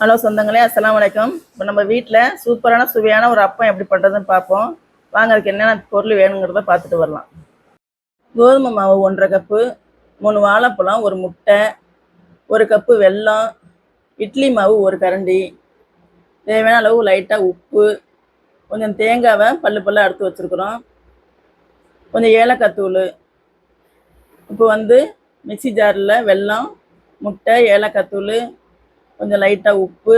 Hello சொந்தங்களே அஸ்லாம் வலைக்கம் இப்போ நம்ம வீட்டில் சூப்பரான சுவையான ஒரு அப்பம் எப்படி பண்ணுறதுன்னு பார்ப்போம். வாங்க அதுக்கு என்னென்ன பொருள் வேணுங்கிறத பார்த்துட்டு வரலாம். கோதுமை மாவு ஒன்றரை கப்பு மூணு வாழைப்பழம் ஒரு முட்டை ஒரு கப்பு வெல்லம் இட்லி மாவு ஒரு கரண்டி தேவையான அளவு லைட்டாக உப்பு கொஞ்சம் தேங்காவை பல்லு பல்ல அறுத்து வச்சுருக்குறோம். கொஞ்சம் ஏலக்காய் தூள் இப்போ வந்து மிக்ஸி ஜாரில் வெல்லம் முட்டை ஏலக்காய் தூள் கொஞ்சம் லைட்டாக உப்பு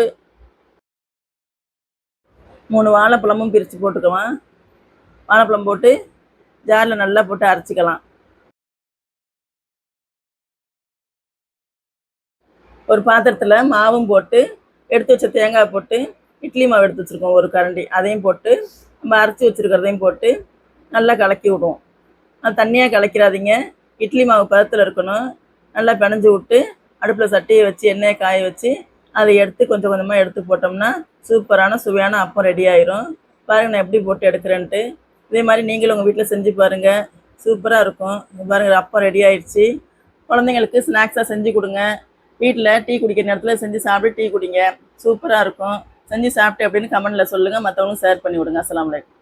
மூணு வாழைப்பழமும் பிரித்து போட்டுக்கலாம் வாழைப்பழம் போட்டு ஜாரில் நல்லா போட்டு அரைச்சிக்கலாம். ஒரு பாத்திரத்தில் மாவும் போட்டு எடுத்து வச்ச தேங்காய் போட்டு இட்லி மாவு எடுத்து வச்சுருக்கோம் ஒரு கரண்டி. அதையும் போட்டு நம்ம அரைச்சி வச்சுருக்கிறதையும் போட்டு நல்லா கலக்கி விடுவோம். அது தண்ணியாக கலக்கிறாதீங்க. இட்லி மாவு பதத்தில் இருக்கணும். நல்லா பிணைஞ்சு விட்டு அடுப்பில் சட்டியை வச்சு எண்ணெயை காய வச்சு அதை எடுத்து கொஞ்சம் கொஞ்சமாக எடுத்து போட்டோம்னா சூப்பரான சுவையான அப்பம் ரெடி ஆயிரும். பாருங்கள் நான் எப்படி போட்டு எடுக்கிறேன்ட்டு. இதே மாதிரி நீங்களும் உங்கள் வீட்டில் செஞ்சு பாருங்கள் சூப்பராக இருக்கும். பாருங்கள் அப்பம் ரெடி ஆயிடுச்சு குழந்தைங்களுக்கு ஸ்நாக்ஸாக செஞ்சு கொடுங்க. வீட்டில் டீ குடிக்கிற நேரத்தில் செஞ்சு சாப்பிட்டு டீ குடிங்க. சூப்பராக இருக்கும். செஞ்சு சாப்பிட்டு அப்படின்னு கமெண்டில் சொல்லுங்கள் மற்றவங்களும் ஷேர் பண்ணி விடுங்க. அஸ்லாம் வலைக்கம்